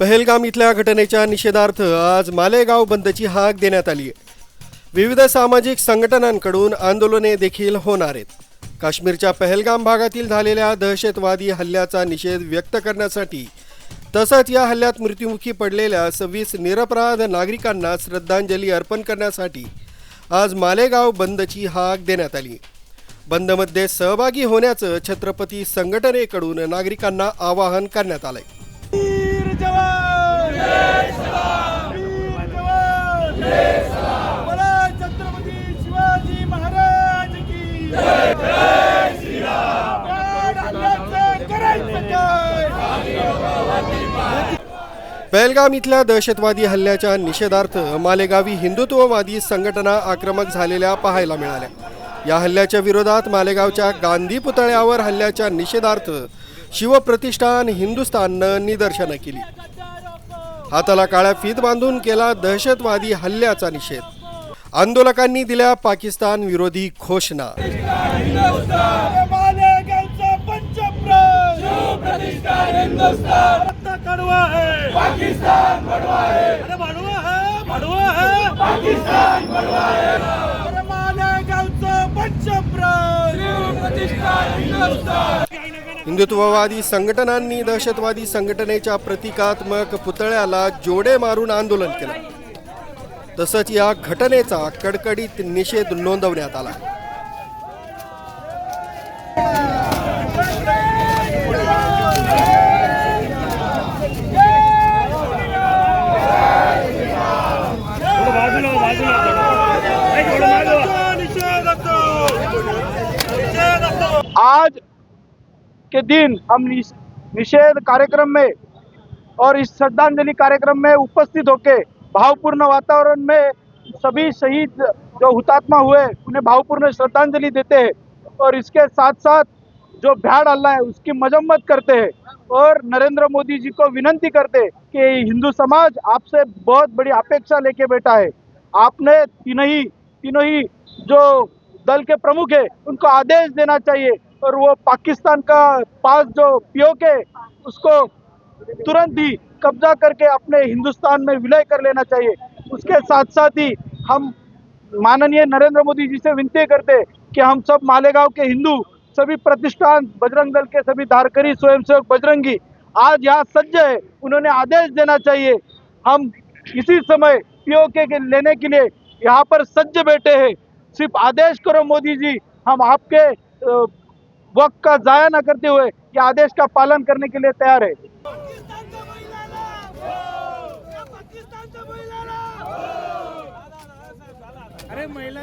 पहलगाम इथल्या घटनेच्या निषेधार्थ आज मालेगाव बंदची हाक देण्यात आली आहे. विविध सामाजिक संघटनांकडून आंदोलने देखील होणार आहेत. काश्मीरच्या पहलगाम भागातील झालेल्या दहशतवादी हल्ल्याचा निषेध व्यक्त करण्यासाठी तसंच या हल्ल्यात मृत्युमुखी पडलेल्या सव्वीस निरपराध नागरिकांना श्रद्धांजली अर्पण करण्यासाठी आज मालेगाव बंदची हाक देण्यात आली. बंदमध्ये सहभागी होण्याचं छत्रपती संघटनेकडून नागरिकांना आवाहन करण्यात आलं आहे पहलगाम इथल्या दहशतवादी हल्ल्याच्या निषेधार्थ मालेगावी हिंदुत्ववादी संघटना आक्रमक झालेल्या पाहायला मिळाल्या. या हल्ल्याच्या विरोधात मालेगावच्या गांधी पुतळ्यावर हल्ल्याच्या निषेधार्थ शिवप्रतिष्ठान हिंदुस्थाननं निदर्शनं केली. हाताला काळ्या फीत बांधून केला दहशतवादी हल्ल्याचा निषेध. आंदोलकांनी दिल्या पाकिस्तान विरोधी घोषणा. कडवा पाकिस्तान बड़वा है अरे बड़वा है बड़वा है पाकिस्तान बड़वा है अरे मालेगावचा पंचप्रज प्रतिष्ठान हिंदुस्तान हिंदुत्ववादी संघटनांनी दहशतवादी संघटनेच्या प्रतिकात्मक पुतळ्याला जोडे मारून आंदोलन केलं. तसंच या घटनेचा कडकडीत निषेध नोंदवण्यात आला. आज के दिन हम निषेध कार्यक्रम में और इस श्रद्धांजलि कार्यक्रम में उपस्थित होके भावपूर्ण वातावरण में सभी शहीद जो हुतात्मा हुए, उन्हें भावपूर्ण श्रद्धांजलि देते हैं और इसके साथ साथ जो भ्याड़ हल्ला है, उसकी मजम्मत करते हैं और नरेंद्र मोदी जी को विनंती करते कि हिंदू समाज आपसे बहुत बड़ी अपेक्षा लेके बैठा है। आपने तीनों ही तीनों ही जो दल के प्रमुख है, उनको आदेश देना चाहिए और वो पाकिस्तान का पास जो पीओ है उसको तुरंत ही कब्जा करके अपने हिंदुस्तान में विलय कर लेना चाहिए। उसके साथ साथ ही हम माननीय नरेंद्र मोदी जी से विनती करते कि हम सब मालेगांव के हिंदू, सभी प्रतिष्ठान, बजरंग दल के सभी धारकरी, स्वयंसेवक बजरंगी, आज यहाँ सज्ज है। उन्होंने आदेश देना चाहिए। हम इसी समय पीओके के लेने के लिए यहाँ पर सज्ज बैठे हैं। सिर्फ़ आदेश करो मोदी जी, हम आपके वक्त का जाया न करते हुए ये आदेश का पालन करने के लिए तैयार है। अरे महिला